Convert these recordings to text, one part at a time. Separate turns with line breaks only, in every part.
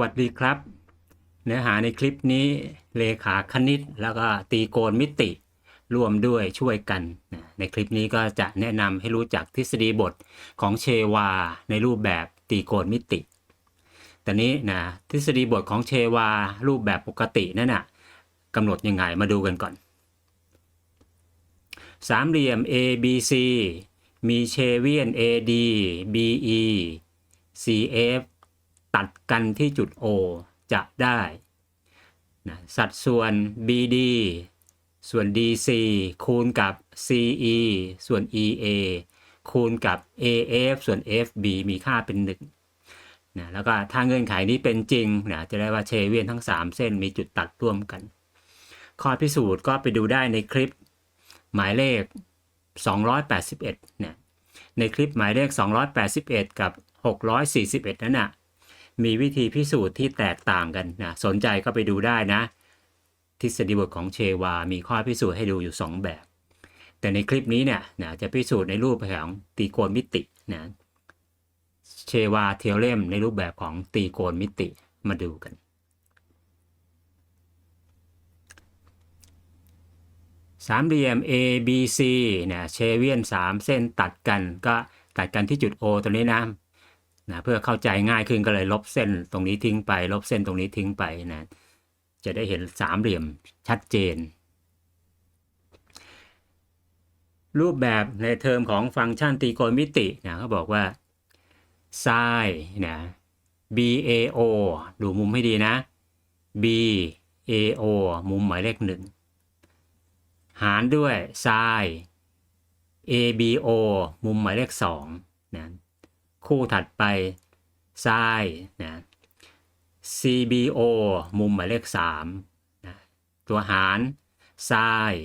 วัสดีครับ เนื้อหาในคลิปนี้เลขาคณิตแล้วก็ตีโกณมิติร่วมด้วยช่วยกัน ในคลิปนี้ก็จะแนะนำให้รู้จักทฤษฎีบทของเชวา ในรูปแบบตีโกณมิติแต่นี้นะทฤษฎีบทของเชวา รูปแบบปกตินั่นน่ะกำหนดยังไงมาดูกันก่อน สามเหลี่ยม ABC มีเชเวียน AD BE CF ตัดกันที่จุด O จะได้นะสัดส่วน BD ส่วน DC คูณกับ CE ส่วน EA คูณกับ AF ส่วน FB มีค่าเป็น1นะแล้วก็ถ้าเงื่อนไขนี้เป็นจริงนะจะได้ว่าเชเวียนทั้ง 3 เส้นมีจุดตัดร่วมกัน ข้อพิสูจน์ก็ไปดูได้ในคลิปหมายเลข 281เนี่ยในคลิปหมายเลข 281 กับ 641 นั้นน่ะ มีวิธีพิสูจน์ที่แตกต่างกันนะสนใจก็ไปดูได้นะ ทฤษฎีบทของเชวา มีข้อพิสูจน์ให้ดูอยู่ 2 แบบ แต่ในคลิปนี้เนี่ยนะจะพิสูจน์ในรูปของตีโกณมิตินะเชวาเทเลมในรูปแบบของตีโกณมิติมาดูกัน สามเหลี่ยม A B C เนี่ยเชเวียน 3 เส้นตัดกันก็ตัดกันที่จุด O ตรงนี้นะ นะเพื่อเข้าใจง่ายขึ้นก็เลยลบเส้นตรงนี้ทิ้งไป ลบเส้นตรงนี้ทิ้งไปนะจะได้เห็นสามเหลี่ยมชัดเจน รูปแบบในเทอมของฟังก์ชันตรีโกณมิตินะเขาบอกว่า sin นะ BAO ดูมุมให้ดีนะ BAO มุมหมายเลขหนึ่งหารด้วย sin ABO มุมหมายเลข2นะ คู่ถัดไป sin นะ CBO มุมหมายเลข3นะตัวหาร sin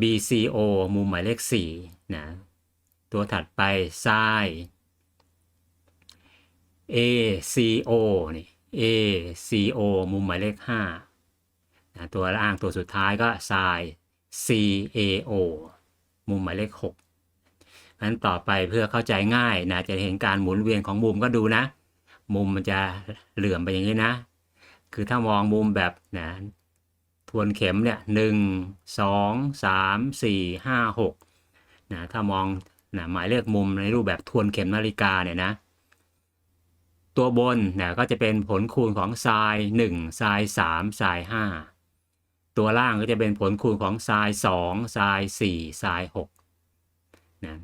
BCO มุมหมายเลข4นะตัวถัดไป sin ACO นี่ ACO มุมหมายเลข5นะตัวล่างตัวสุดท้ายก็ sin CAO มุมหมายเลข 6 นั้นต่อไปเพื่อเข้าใจง่ายนะจะเห็นการหมุนเวียนของมุมก็ดูนะ มุมมันจะเหลื่อมไปอย่างนี้นะ คือถ้ามองมุมแบบนะทวนเข็มเนี่ยหนึ่งสองสามสี่ห้าหกนะถ้ามองนะหมายเลขมุมในรูปแบบทวนเข็มนาฬิกาเนี่ยนะตัวบนนะก็จะเป็นผลคูณของไซน์หนึ่งไซน์สามไซน์ห้าตัวล่างก็จะเป็นผลคูณของไซน์สองไซน์สี่ไซน์หกนะ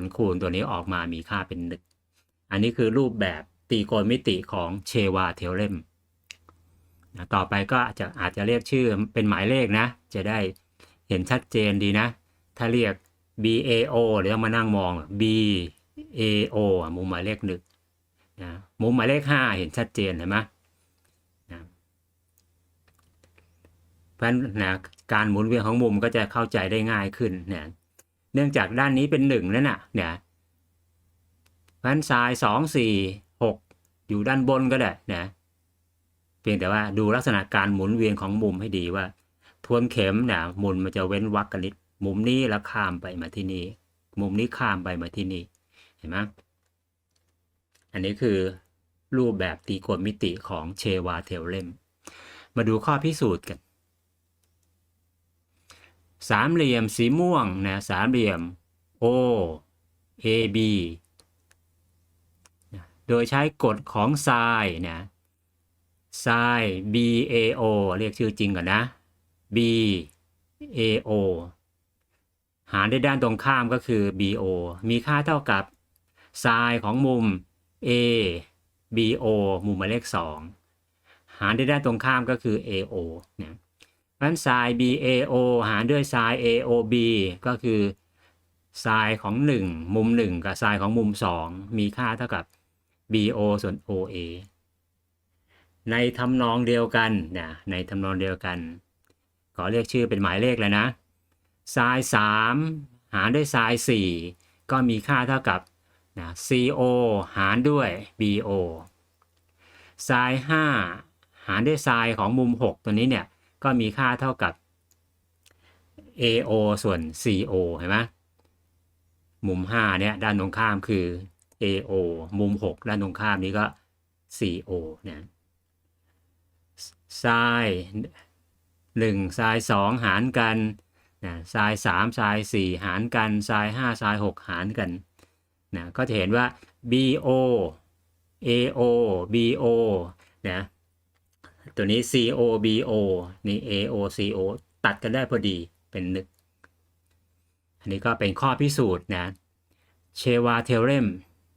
ลคูณตัวนี้ออกมามีค่าเป็นหนึ่งอันนี้คือรูปแบบตีโกณมิติของเชวาเทเลมนะต่อไปก็อาจจะอาจจะเรียกชื่อเป็นหมายเลขนะ จะได้เห็นชัดเจนดีนะ ถ้าเรียก BAO เดี๋ยวมานั่งมอง BAO มุมหมายเลขหนึ่งนะมุมหมายเลขห้าเห็นชัดเจนเห็นไหมนะเพราะฉะนั้นนะการหมุนเวียนของมุมก็จะเข้าใจได้ง่ายขึ้นเนี่ย เนื่องจากด้านนี้เป็นหนึ่งนั่นน่ะเนี่ยเพราะฉะนั้นทรายสองสี่หกอยู่ด้านบนก็ได้นะเพียงแต่ว่าดูลักษณะการหมุนเวียนของมุมให้ดีว่า ทวนเข็มเนี่ยมุมมันจะเว้นวรรคกันนิดมุมนี้แล้วข้ามไปมาที่นี่มุมนี้ข้ามไปมาที่นี่เห็นไหมอันนี้คือรูปแบบตีโกณมิติของเชวาเทลเลมมาดูข้อพิสูจน์กัน สามเหลี่ยมสีม่วงนะสามเหลี่ยม O A B นะโดยใช้กฎของไซน์นะไซน์ B A O เรียกชื่อจริงก่อนนะ B A O หารด้วยด้านตรงข้ามก็คือ BO มีค่าเท่ากับไซน์ของมุม A BO มุมหมายเลข2หารด้วยด้านตรงข้ามก็คือ AO เนี่ยเพราะฉะ นั้นไซน์ BAO หารด้วยไซน์ AOB ก็คือไซน์ของ 1 มุม 1 กับไซน์ของมุม 2 มีค่าเท่ากับ BO ส่วน OA ในทำนองเดียวกันนะในทำนองเดียวกัน ขอเรียกชื่อเป็นหมายเลขเลยนะไซน์3หารด้วยไซน์4ก็มีค่าเท่ากับนะ CO หารด้วย BO ไซน์5หารด้วยไซน์ของมุม 6 ตัวนี้เนี่ย ก็มีค่าเท่ากับ AO ส่วน CO เห็นไหมมุม 5 เนี่ยด้านตรงข้ามคือ AO มุม 6 ด้านตรงข้ามนี้ก็ CO นะไซน์หนึ่งไซน์สองหารกันนะไซน์สามไซน์สี่หารกันไซน์ห้าไซน์หกหารกันนะก็จะเห็นว่า BO AO BO นะ ตัวนี้ COBO นี่ AOCO ตัดกันได้พอดีเป็นนึก อันนี้ก็เป็นข้อพิสูจน์นะเชวาเทเรม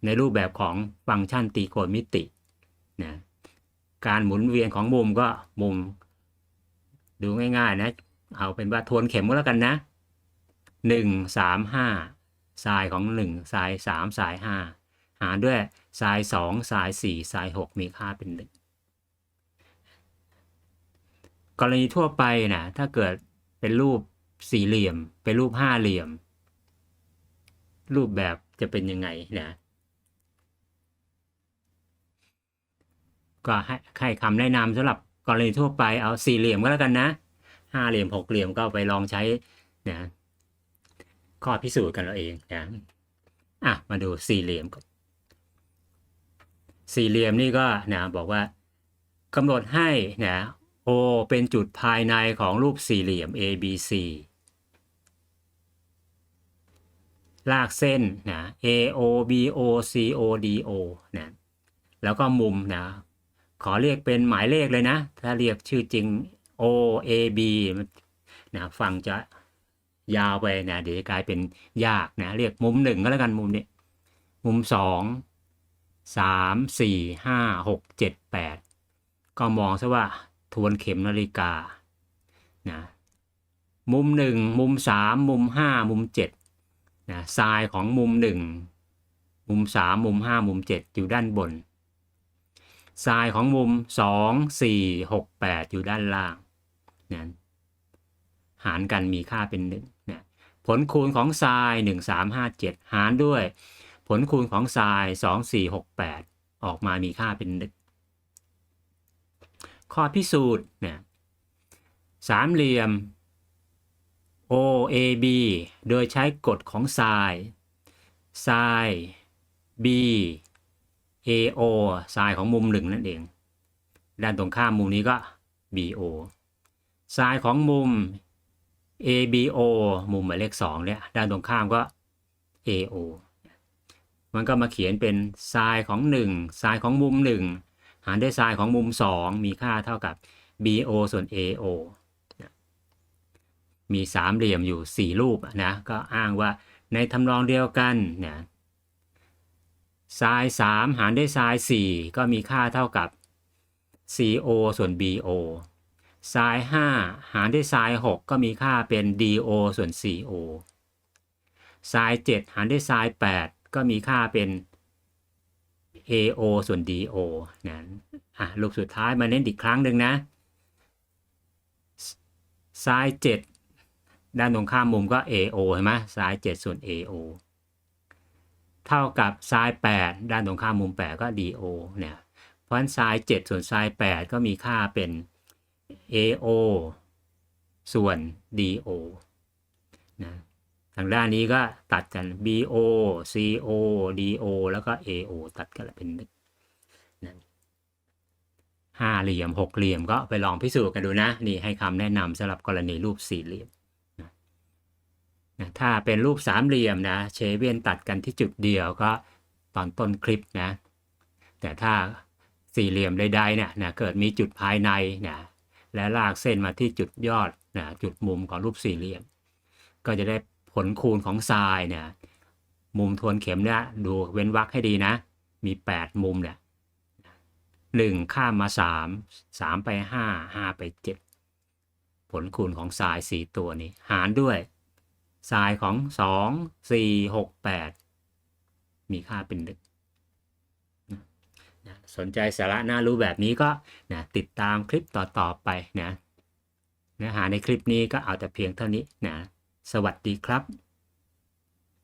ในรูปแบบของฟังก์ชันตีโกณมิตินะการหมุนเวียนของมุมก็มุม ดูง่ายๆนะ เอาเป็นว่าทวนเข็มก็แล้วกันนะ 1 3 5ทรายของ 1ทราย3ทราย 5 หารด้วยสาย2ทราย4ทราย 6 มีค่าเป็น 1 กรณีทั่วไปนะถ้าเกิดเป็นรูปสี่เหลี่ยม เป็นรูปห้าเหลี่ยม รูปแบบจะเป็นยังไงนะก็ให้ให้คำแนะนำสำหรับกรณีทั่วไปเอาสี่เหลี่ยมก็แล้วกันนะห้าเหลี่ยมหกเหลี่ยมก็ไปลองใช้นะข้อพิสูจน์กันเราเองนะอะมาดูสี่เหลี่ยมก่อนสี่เหลี่ยมนี่ก็นะบอกว่ากำหนดให้นะ O เป็นจุดภายในของรูปสี่เหลี่ยม ABC ลากเส้นนะ AO BO CO DO นะแล้วก็มุมนะ ขอเรียกเป็นหมายเลขเลยนะ ถ้าเรียกชื่อจริง O A B นะฟังจะยาวไปนะเดี๋ยวกลายเป็นยากนะ เรียกมุมหนึ่งก็แล้วกันมุมนี้ มุมสองสามสี่ห้าหกเจ็ดแปดก็มองซะว่า ทวนเข็มนาฬิกานะมุมหนึ่งมุมสามมุมห้ามุมเจ็ดนะทรายของมุมหนึ่งมุมสามมุมห้ามุมเจ็ดอยู่ด้านบนทรายของมุมสองสี่หกแปดอยู่ด้านล่างนะหารกันมีค่าเป็นหนึ่งนะผลคูณของทรายหนึ่งสามห้าเจ็ดหารด้วย ผลคูณของทรายสองสี่หกแปดออกมามีค่าเป็นหนึ่ง ข้อพิสูจน์เนี่ยสามเหลี่ยม OAB โดยใช้กฎของไซน์ไซน์ B AO ไซน์ของมุมหนึ่งนั่นเอง ด้านตรงข้ามมุมนี้ก็ BO ไซน์ของมุม ABO มุมหมายเลข2เนี่ยด้านตรงข้ามก็ AO มันก็มาเขียนเป็นไซน์ของ1ไซน์ของมุม1 หารด้วยไซน์ของมุม 2 มีค่าเท่ากับ BO ส่วน AO มีสามเหลี่ยมอยู่ 4 รูปนะ ก็อ้างว่าในทำนองเดียวกันเนะไซน์3หารด้วยไซน์4ก็มีค่าเท่ากับ CO ส่วน BO ไซน์5หารด้วยไซน์6ก็มีค่าเป็น DO ส่วน CO ไซน์7หารด้วยไซน์8ก็มีค่าเป็น AO ส่วน DO นะอะรูปสุดท้ายมาเน้นอีกครั้งหนึ่งนะไซน์7ด้านตรงข้ามมุมก็ AO เห็นไหมไซน์7ส่วน AO เท่ากับไซน์8ด้านตรงข้ามมุม 8 ก็ DO เนี่ยเพราะฉะนั้นไซน์7ส่วนไซน์8ก็มีค่าเป็น AO ส่วน DO นะ ทางด้านนี้ก็ตัดกัน BO CO DO แล้วก็ AO ตัดกันเป็นนะห้าเหลี่ยมหกเหลี่ยมก็ไปลองพิสูจน์กันดูนะ นี่ให้คำแนะนำสำหรับกรณีรูปสี่เหลี่ยมนะนะถ้าเป็นรูปสามเหลี่ยมนะ เชเวียนตัดกันที่จุดเดียวก็ตอนต้นคลิปนะ แต่ถ้าสี่เหลี่ยมใดๆเนี่ยนะเกิดมีจุดภายในนะและลากเส้นมาที่จุดยอดนะจุดมุมของรูปสี่เหลี่ยม ก็จะได้ ผลคูณของทรายเนี่ยมุมทวนเข็มเนี่ยดูเว้นวรรคให้ดีนะ มี 8 มุมเนี่ยหนึ่งข้ามมา 3 3 ไป 5 5 ไป 7 ผลคูณของทราย 4 ตัวนี้ หารด้วยทรายของ 2 4 6 8 มีค่าเป็นหนึ่งสนใจสาระน่ารู้แบบนี้ก็นะติดตามคลิปต่อๆไปนะเนื้อหาในคลิปนี้ก็เอาแต่เพียงเท่านี้นะ สวัสดีครับ